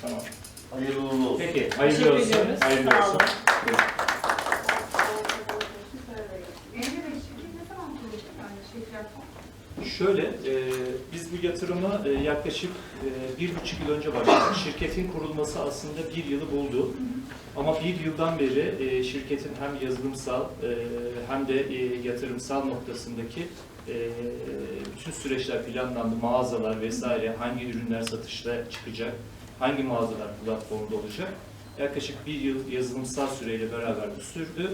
Tamam. Hayırlı uğurlu olsun. Şöyle, e, biz bu yatırıma e, yaklaşık e, bir buçuk yıl önce başladık. Şirketin kurulması aslında bir yılı buldu. Ama bir yıldan beri e, şirketin hem yazılımsal e, hem de e, yatırımsal noktasındaki e, bütün süreçler planlandı. Mağazalar vesaire, hangi ürünler satışta çıkacak, hangi mağazalar platformda olacak. Yaklaşık bir yıl yazılımsal süreyle beraber bu sürdü.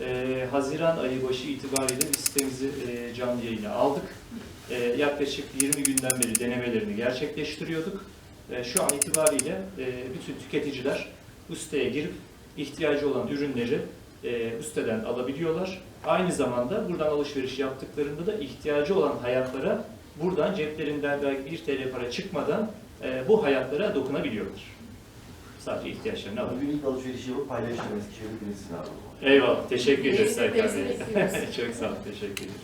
E, Haziran ayı başı itibariyle biz sitemizi e, canlı yayına aldık. E, yaklaşık 20 günden beri denemelerini gerçekleştiriyorduk. E, şu an itibariyle e, bütün tüketiciler bu siteye girip ihtiyacı olan ürünleri e, bu siteden alabiliyorlar. Aynı zamanda buradan alışveriş yaptıklarında da ihtiyacı olan hayatlara buradan ceplerinden belki 1 TL para çıkmadan e, bu hayatlara dokunabiliyorlar. Sadece ihtiyaçlarını alabiliyorlar. Bugün ilk alışverişi yapıp paylaşacağım Eskişehir'de birisini abi. Eyvallah. Teşekkür ederiz Serkan Bey. Çok sağ olun. Teşekkür ederiz.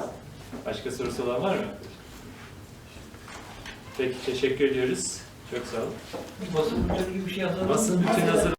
Başka sorusu olan var mı? Peki teşekkür ediyoruz. Çok sağ olun. Basın bülteni gibi bir şey hazırladınız Basın mı? bütün hazır.